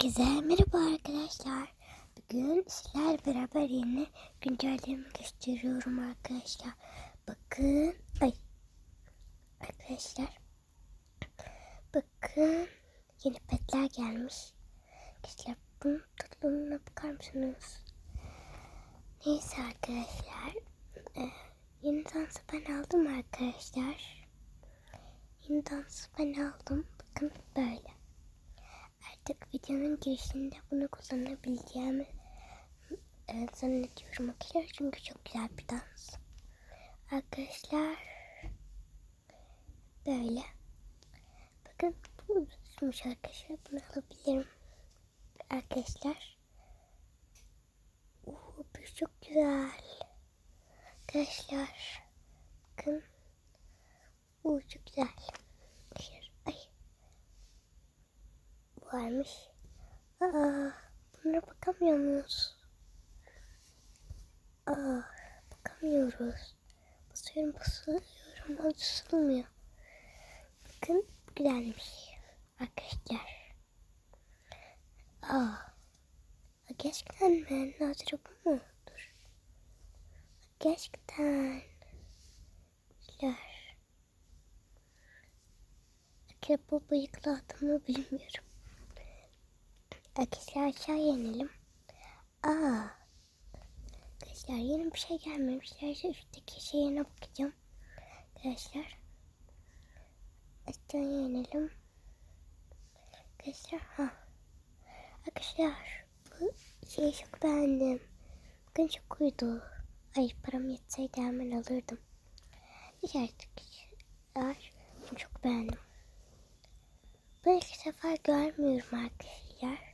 Herkese merhaba arkadaşlar. Bugün sizler beraber yeni güncelleme gösteriyorum arkadaşlar. Bakın. Ay. Arkadaşlar. Bakın. Yeni petler gelmiş. Arkadaşlar bunun tatlılığına bakar mısınız? Neyse arkadaşlar. Ee, yeni dansı ben aldım arkadaşlar. Yeni dansı ben aldım. Bakın böyle. Videonun girişinde bunu kullanabileceğimi e, zannediyorum arkadaşlar. Çünkü çok güzel bir dans. Arkadaşlar böyle. Bakın bu uzunmuş arkadaşlar. Bunu alabilirim. Arkadaşlar. Oo, bu çok güzel. Arkadaşlar. Bakın. Oo, çok güzel. Ay varmış. Aa, bunlara bakamıyor muyuz? Aa, bakamıyoruz. Basıyorum basıyorum basılmıyor. Bakın güzelmiş. Arkadaşlar. Aa, gerçekten mi? Nadir bu mu? Dur. Gerçekten. Güzel. Arkadaşlar bu bıyıklı adamı bilmiyorum. Arkadaşlar aşağıya inelim. Aa. Arkadaşlar yeni bir şey gelmemiş. Sadece üstteki şeyine bakacağım. Arkadaşlar. Aşağıya inelim. Arkadaşlar ha. Arkadaşlar bu şeyi çok beğendim. Bakın çok uydu. Ay param yetseydi hemen alırdım. Arkadaşlar bunu çok beğendim. Bu ilk sefer görmüyorum arkadaşlar.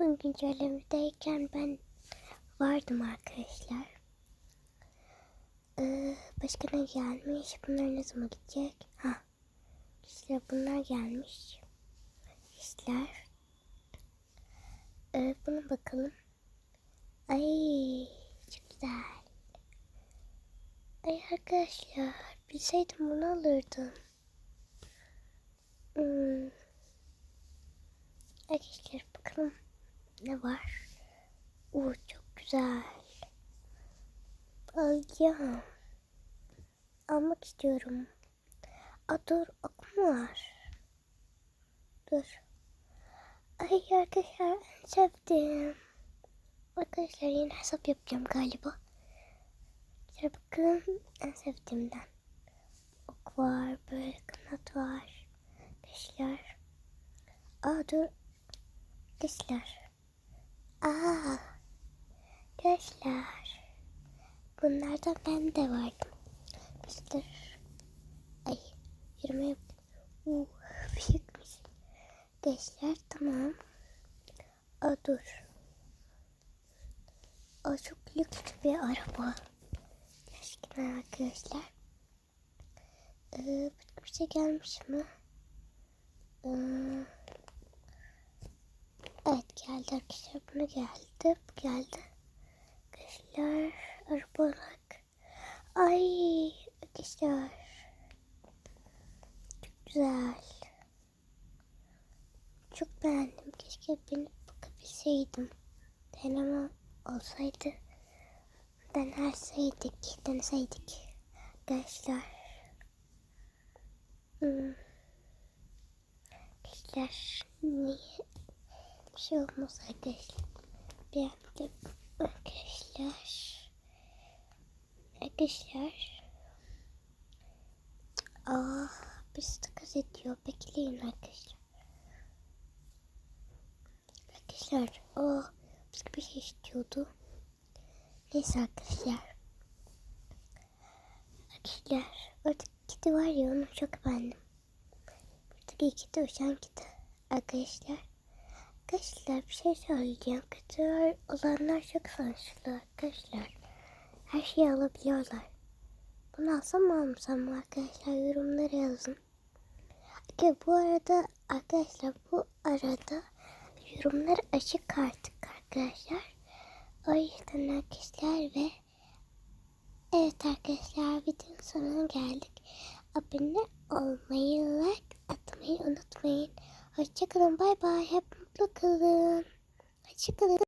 Bugün güncellemedeyken ben vardım arkadaşlar. Ee, başka ne gelmiş? Bunlar ne zaman gidecek? Ha. İşte bunlar gelmiş. İşler. Ee, buna bakalım. Ay çok güzel. Ay arkadaşlar bilseydim bunu alırdım. Hmm. Arkadaşlar bakalım ne var. Oo çok güzel. Alacağım. Almak istiyorum. Aa dur ok mu var? Dur. Ay arkadaşlar en sevdim. Arkadaşlar yeni hesap yapacağım galiba. Şöyle bakın en sevdiğimden. Ok var böyle kanat var. Arkadaşlar. Aa dur. Arkadaşlar. Aa. Arkadaşlar. Bunlardan ben de vardım. Arkadaşlar. Ay. Yürüme yap. Uh, büyükmüş. Arkadaşlar tamam. Aa dur. Aa çok lüks bir araba. Gerçekten arkadaşlar. Ee, bir şey gelmiş mi? Ee, evet geldi arkadaşlar. Geldi. Geldi. Arkadaşlar araba. Ay arkadaşlar. Çok güzel. Çok beğendim. Keşke binip bakabilseydim. Deneme olsaydı. Denerseydik. Deneseydik. Arkadaşlar. Hmm. Arkadaşlar niye bir şey olmaz arkadaşlar. Beğendim arkadaşlar. Arkadaşlar. Aa, bir takas ediyor. Bekleyin arkadaşlar. Arkadaşlar o başka bir şey istiyordu. Neyse arkadaşlar. Arkadaşlar orada kedi var ya onu çok beğendim. Buradaki de uçan kedi. Arkadaşlar. Arkadaşlar bir şey söyleyeceğim. Kötü olanlar çok şanslı arkadaşlar. Her şeyi alabiliyorlar. Bunu alsam mı almasam mı arkadaşlar yorumlara yazın. Okay, bu arada arkadaşlar bu arada yorumlar açık artık arkadaşlar. O yüzden arkadaşlar ve evet arkadaşlar videonun sonuna geldik. Abone olmayı, like atmayı unutmayın. Hoşçakalın. Bay bay. Hep kalın. Hoşçakalın.